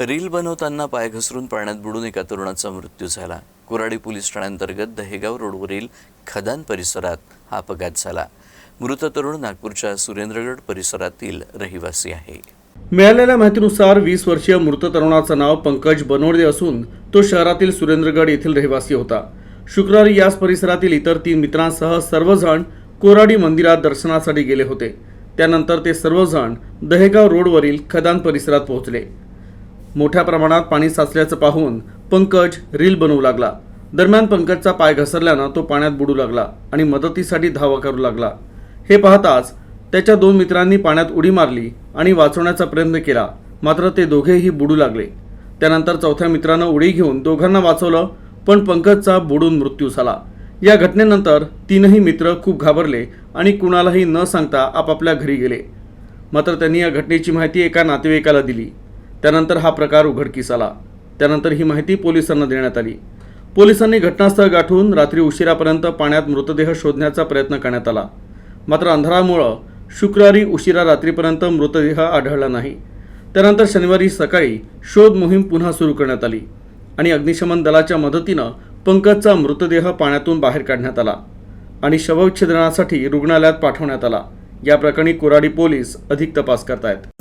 Reel बनवताना पाय घसरून पाण्यात बुडून एका तरुणाचा मृत्यू झाला. कोराडी पोलीस ठाण्याअंतर्गत दहेगाव रोडवरील खदान परिसरात हा अपघात झाला. मृत तरुण नागपूरच्या सुरेंद्रगड परिसरातील रहिवासी आहे. मिळालेल्या माहितीनुसार वीस वर्षीय मृत तरुणाचं नाव पंकज बनोडे असून तो शहरातील सुरेंद्रगड येथील रहिवासी होता. शुक्रवारी याच परिसरातील इतर तीन मित्रांसह सर्वजण कोराडी मंदिरात दर्शनासाठी गेले होते. त्यानंतर ते सर्वजण दहेगाव रोडवरील खदान परिसरात पोहोचले. मोठ्या प्रमाणात पाणी साचल्याचं पाहून पंकज रील बनवू लागला. दरम्यान पंकजचा पाय घसरल्यानं तो पाण्यात बुडू लागला आणि मदतीसाठी धावा करू लागला. हे पाहताच त्याच्या दोन मित्रांनी पाण्यात उडी मारली आणि वाचवण्याचा प्रयत्न केला. मात्र ते दोघेही बुडू लागले. त्यानंतर चौथ्या मित्रानं उडी घेऊन दोघांना वाचवलं पण पंकजचा बुडून मृत्यू झाला. या घटनेनंतर तीनही मित्र खूप घाबरले आणि कुणालाही न सांगता आपापल्या घरी गेले. मात्र त्यांनी या घटनेची माहिती एका नातेवाईकाला दिली. त्यानंतर हा प्रकार उघडकीस आला. त्यानंतर ही माहिती पोलिसांना देण्यात आली. पोलिसांनी घटनास्थळ गाठून रात्री उशिरापर्यंत पाण्यात मृतदेह शोधण्याचा प्रयत्न करण्यात आला. मात्र अंधारामुळं शुक्रवारी उशिरा रात्रीपर्यंत मृतदेह आढळला नाही. त्यानंतर शनिवारी सकाळी शोध मोहीम पुन्हा सुरू करण्यात आली आणि अग्निशमन दलाच्या मदतीनं पंकजचा मृतदेह पाण्यातून बाहेर काढण्यात आला आणि शवविच्छेदनासाठी रुग्णालयात पाठवण्यात आला. या प्रकरणी कोराडी पोलीस अधिक तपास करतायत.